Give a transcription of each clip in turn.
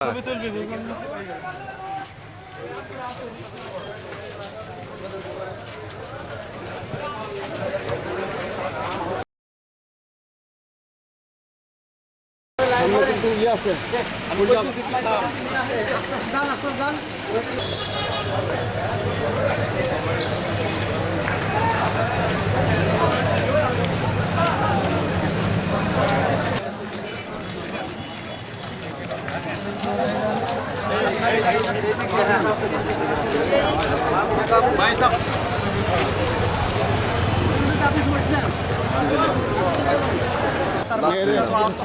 ছবি তুলবি আছে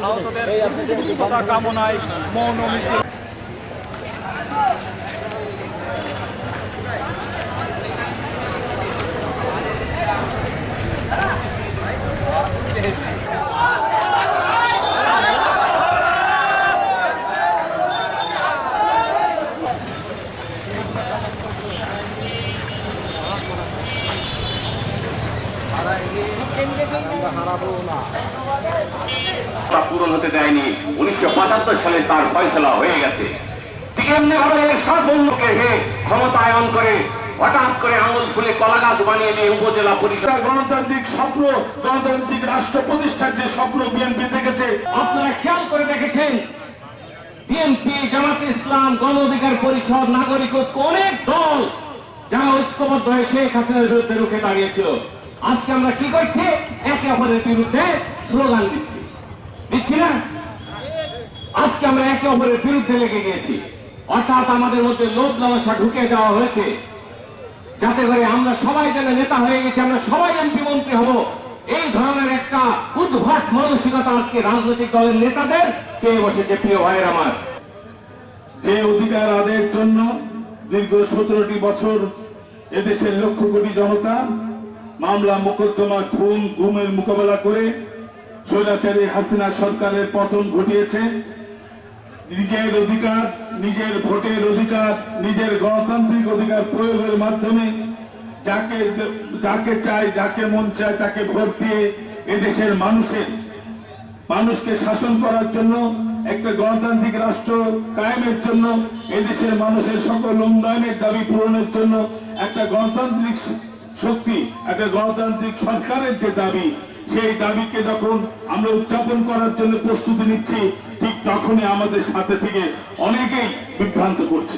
আহতদের সুস্থতা কামনায় মৌন মিছিল। পূরণ হতে দেয়নি। উনিশশো সালে তার ফয়সলা হয়ে গেছে। ক্ষমতায়ন করে, হঠাৎ করে আঙুল ফুলে কলা গাছ বানিয়ে দিয়ে উপজেলা পরিষদ গণতান্ত্রিক স্বপ্ন, গণতান্ত্রিক রাষ্ট্র প্রতিষ্ঠার যে স্বপ্ন বিএনপি দেখেছে, আপনারা খেয়াল করে দেখেছেন? বিএনপি জামাত ইসলাম, গণ অধিকার পরিষদ নাগরিক অনেক দল, যারা ঐক্যবদ্ধ হয়ে শেখ হাসিনার বিরুদ্ধে রুখে দাঁড়িয়েছিল। আজকে আমরা কি করছি? একে অপরের বিরুদ্ধে স্লোগান দিচ্ছি। দিচ্ছি না? আজকে আমরা একে অপরের বিরুদ্ধে লেগে গিয়েছি। অর্থাৎ আমাদের মধ্যে লোভ লালসা ঢুকে দেওয়া হয়েছে। যাতে করে আমরা সবাই যেন নেতা হয়ে গেছি, আমরা সবাই এমপি মন্ত্রী হব। এই ধরনের একটা উদ্ভট মানসিকতা আজকে রাজনৈতিক দলের নেতাদের পেয়ে বসেছে প্রিয় ভাইয়ের আমার। যে অধিকার আদায়ের জন্য দীর্ঘ সতেরোটি বছর এদেশের লক্ষ কোটি জনতা মামলা মোকদ্দমা খুন, গুমের মোকাবেলা করে স্বৈরাচারী হাসিনা সরকারের পতন ঘটিয়েছে। নিজের অধিকার, নিজের ভোটের অধিকার, নিজের গণতান্ত্রিক অধিকার প্রয়োগের মাধ্যমে যাকে যাকে চায়, যাকে মন চায় তাকে ভোট দিয়ে এদেশের মানুষের, মানুষকে শাসন করার জন্য, একটা গণতান্ত্রিক রাষ্ট্র কায়েমের জন্য, এদেশের মানুষের সকল উন্নয়নের দাবি পূরণের জন্য একটা গণতান্ত্রিক শক্তি একটা গণতান্ত্রিক সরকারের যে দাবি, সেই দাবিকে যখন আমরা উদযাপন করার জন্য প্রস্তুতি নিচ্ছি, ঠিক তখনই আমাদের সাথে থেকে অনেকেই বিভ্রান্ত করছে।